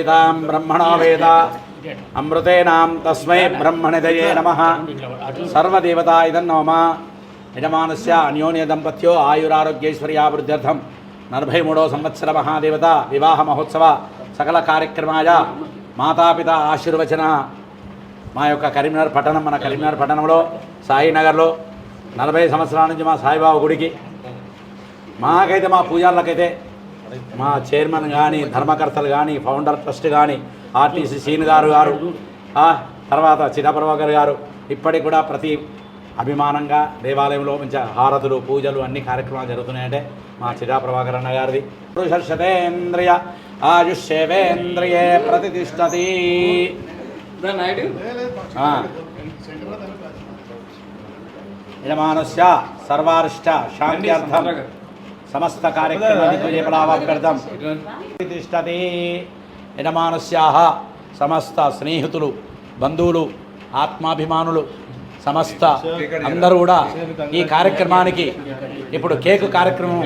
వేదాం బ్రహ్మణో వేద అమృతేనాం తస్మై బ్రహ్మణిదయే నమ సర్వదేవతా ఇదన్నోమ యజమానస్య అన్యోన్య దంపత్యో ఆయురారోగ్యైశ్వర్యాభివృద్ధ్యర్థం నలభై మూడవ సంవత్సర మహాదేవత వివాహ మహోత్సవ సకల కార్యక్రమాయ మాతాపిత ఆశీర్వచన మా యొక్క కరీంనగర్ పట్టణం మన కరీంనగర్ పట్టణంలో సాయినగర్లో నలభై సంవత్సరాల నుంచి మా సాయిబాబు గుడికి. మాకైతే మా పూజార్లకైతే మా చైర్మన్ కానీ ధర్మకర్తలు కానీ ఫౌండర్ ట్రస్ట్ కానీ ఆర్టీసీ సీన్ గారు గారు తర్వాత చిన్నప్రభాకర్ గారు ఇప్పటికి కూడా ప్రతి అభిమానంగా దేవాలయంలో మంచి హారతులు పూజలు అన్ని కార్యక్రమాలు జరుగుతున్నాయంటే మా చిరాప్రభాకర్ అన్న గారిది. పురుషశతేంద్రియ ఆయుష్యేవేంద్రియే ప్రతిష్టతి ఆ. యజమానస్య సర్వారిష్ట శాంత్యర్థం. సమస్త కార్యక్రమ విజయఫలాభ్యర్థం తిష్టతి యజమానస్యాహ సమస్త స్నేహితులు బంధువులు ఆత్మాభిమానులు సమస్త అందరూ కూడా ఈ కార్యక్రమానికి ఇప్పుడు కేకు కార్యక్రమం.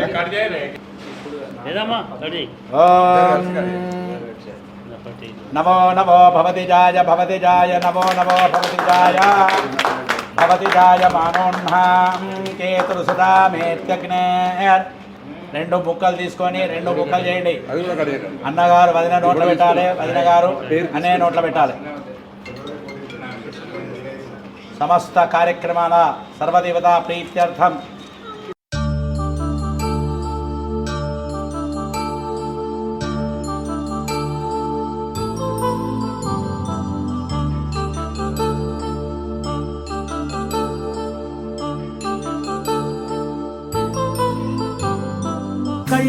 నమో నమో భవతి జాయ భవతి జాయ నమో నమో భవతి జాయ భవతి జాయ మానోన్హాం కేతురు సుధా మేత్యగ్నే రెండు ముక్కలు తీసుకొని రెండు ముక్కలు చేయండి. అన్నగారు వదిన నోట్లో పెట్టాలి వదిన గారు అనే నోట్లో పెట్టాలి. సమస్త కార్యక్రమాల సర్వదేవతా ప్రీత్యర్థం.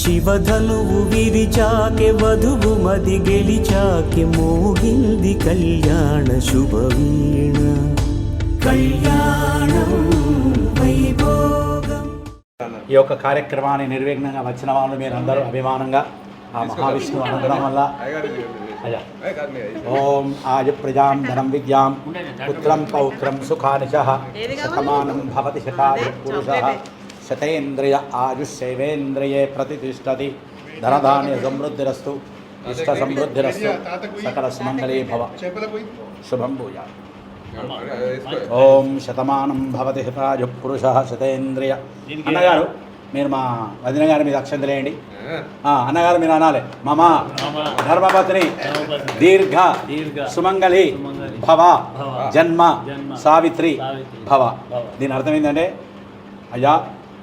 శివధనువు విరిచాకె వధువు మది గెలిచాకె మోగింది కళ్యాణ శుభవీణ. కళ్యాణం ఈ యొక్క కార్యక్రమాన్ని నిర్విఘ్నంగా వచ్చిన వాళ్ళు మీరు అందరూ అభిమానంగా ఆ మహావిష్ణువు అనుగ్రహం వల్ల ఓం ఆయ ప్రజాం ధనం విద్యాం పుత్రం పౌత్రం సుఖానిశ శతమానం భవతి శతాయ పురుష. శతేంద్రియ ఆయుష్యైవేంద్రియే ప్రతిష్టతి. ధనధాన్య సమృద్ధిరస్తు ఇష్ట సమృద్ధిరస్తు సకల సుమంగళీ భవ. శుభం భూయా. ఓం శతమానం భవతి హితాయు పురుష శతేంద్రియ. అన్నగారు మీరు మా వదిన గారి మీద అక్షంతలేయండి ఆ, అన్నగారు మీరు అనాలి. మమ ధర్మపత్ని దీర్ఘ దీర్ఘ. సుమంగళి భవ జన్మ సావిత్రి. భవ. భవ. దీని అర్థం ఏంటంటే అయ్యా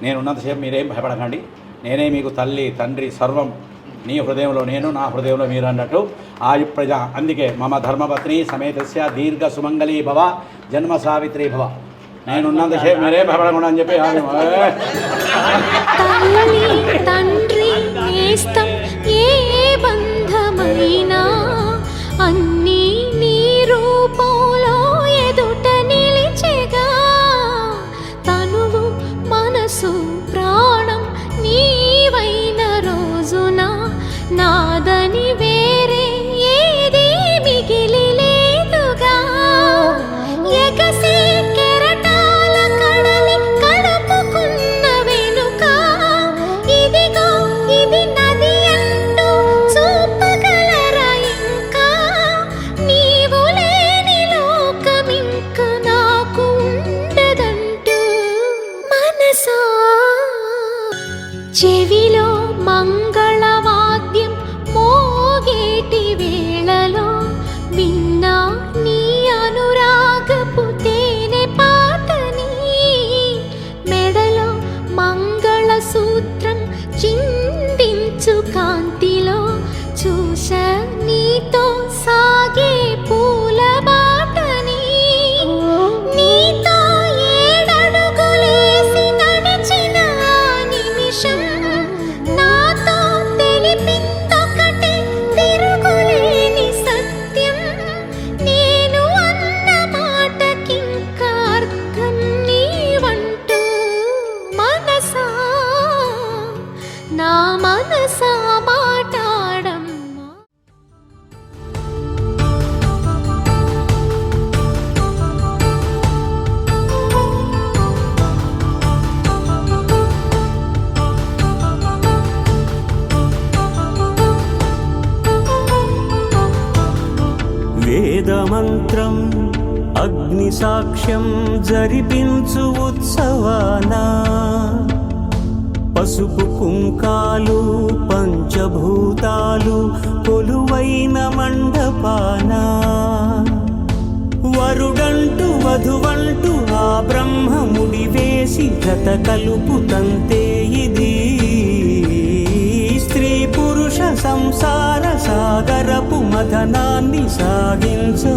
నేనున్నంతసేపు మీరేం భయపడకండి. నేనే మీకు తల్లి తండ్రి సర్వం. నీ హృదయంలో నేను నా హృదయంలో మీరు అన్నట్టు ఆయు ప్రజ. అందుకే మమ ధర్మపత్ని సమేతస్య దీర్ఘ సుమంగళీ భవ జన్మ సావిత్రి భవ. నేనున్నంతసేపు మీరేం భయపడకుండా అని చెప్పి చెవిలో మంగ వేదమంత్రం అగ్ని సాక్ష్యం జరిపించు ఉత్సవానా. పసుపు కుంకాలు పంచభూతాలు కొలువైన మండపాన. వరుడంటూ వధువంటూ ఆ బ్రహ్మముడి వేసి గత కలుపు తంతే ఇది. స్త్రీ పురుష సంసార సాగరపు మథనాన్ని సాగించు